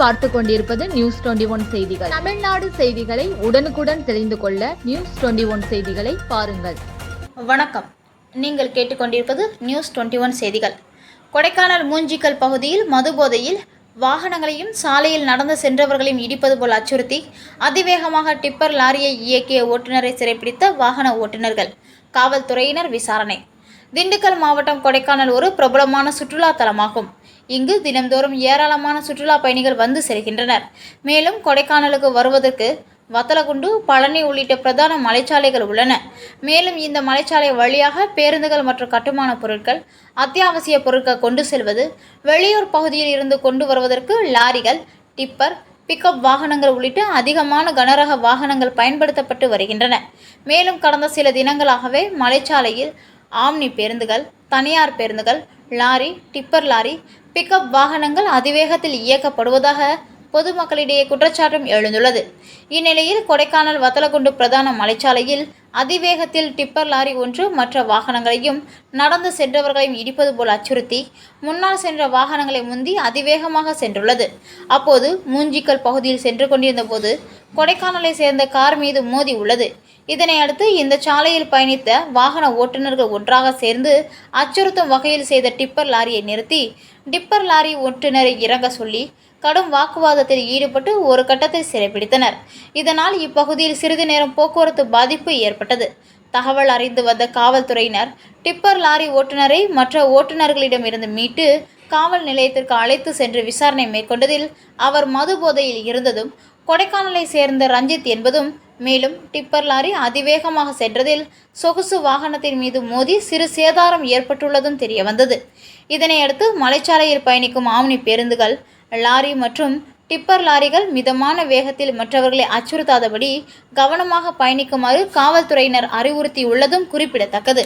பார்த்து கொண்டிருப்பது news twenty one செய்திகள். தமிழ்நாடு செய்திகளை உடனுக்குடன் தெரிந்து கொள்ள நியூஸ் டுவெண்டி ஒன் செய்திகளை பாருங்கள். வணக்கம். நீங்கள் கேட்டுக்கொண்டிருப்பது நியூஸ் டுவெண்ட்டி ஒன் செய்திகள். கொடைக்கானல் மூஞ்சிக்கல் பகுதியில் மதுபோதையில் வாகனங்களையும் சாலையில் நடந்து சென்றவர்களையும் இடிப்பது போல் அச்சுறுத்தி அதிவேகமாக டிப்பர் லாரியை இயக்கிய ஓட்டுநரை சிறைப்பிடித்த வாகன ஓட்டுநர்கள் காவல்துறையினர் விசாரணை. திண்டுக்கல் மாவட்டம் கொடைக்கானல் ஒரு பிரபலமான சுற்றுலா தலமாகும் இங்கு தினம்தோறும் ஏராளமான சுற்றுலா பயணிகள் வந்து செல்கின்றனர். மேலும் கொடைக்கானலுக்கு வருவதற்கு வத்தலகுண்டு பழனி உள்ளிட்ட பிரதான மலைச்சாலைகள் உள்ளன. மேலும் இந்த மலைச்சாலை வழியாக பேருந்துகள் மற்றும் கட்டுமான பொருட்கள் அத்தியாவசிய பொருட்கள் கொண்டு செல்வது வெளியூர் பகுதியில் இருந்து கொண்டு வருவதற்கு லாரிகள் டிப்பர் பிக்கப் வாகனங்கள் உள்ளிட்ட அதிகமான கனரக வாகனங்கள் பயன்படுத்தப்பட்டு வருகின்றன. மேலும் கடந்த சில தினங்களாகவே மலைச்சாலையில் ஆம்னி பேருந்துகள் தனியார் பேருந்துகள் லாரி டிப்பர் லாரி பிக்கப் வாகனங்கள் அதிவேகத்தில் இயக்கப்படுவதாக பொதுமக்களிடையே குற்றச்சாட்டும் எழுந்துள்ளது. இந்நிலையில் கொடைக்கானல் வத்தலகுண்டு பிரதான மலைச்சாலையில் அதிவேகத்தில் டிப்பர் லாரி ஒன்று மற்ற வாகனங்களையும் நடந்து சென்றவர்களையும் இடிப்பது போல் அச்சுறுத்தி முன்னால் சென்ற வாகனங்களை முந்தி அதிவேகமாக சென்றுள்ளது. அப்போது மூஞ்சிக்கல் பகுதியில் சென்று கொண்டிருந்த போது கொடைக்கானலை சேர்ந்த கார் மீது மோதி உள்ளது. இதனை அடுத்து இந்த சாலையில் பயணித்த வாகன ஓட்டுநர்கள் ஒன்றாக சேர்ந்து அச்சுறுத்தும் வகையில் செய்த டிப்பர் லாரியை நிறுத்தி டிப்பர் லாரி ஓட்டுநரை இறங்க சொல்லி கடும் வாக்குவாதத்தில் ஈடுபட்டு ஒரு கட்டத்தில் சிறைப்பிடித்தனர் இதனால் இப்பகுதியில் சிறிது நேரம் போக்குவரத்து பாதிப்பு ஏற்பட்டது. தகவல் அறிந்து வந்த காவல்துறையினர் டிப்பர் லாரி ஓட்டுநரை மற்ற ஓட்டுநர்களிடமிருந்து மீட்டு காவல் நிலையத்திற்கு அழைத்து சென்று விசாரணை மேற்கொண்டதில் அவர் மது போதையில் இருந்ததும் கொடைக்கானலை சேர்ந்த ரஞ்சித் என்பதும் மேலும் டிப்பர் லாரி அதிவேகமாக சென்றதில் சொகுசு வாகனத்தின் மீது மோதி சிறு சேதாரம் ஏற்பட்டுள்ளதும் தெரியவந்தது இதனையடுத்து மலைச்சாலையில் பயணிக்கும் ஆம்னி பேருந்துகள் லாரி மற்றும் டிப்பர் லாரிகள் மிதமான வேகத்தில் மற்றவர்களை அச்சுறுத்தாதபடி கவனமாக பயணிக்குமாறு காவல்துறையினர் அறிவுறுத்தியுள்ளதும் குறிப்பிடத்தக்கது.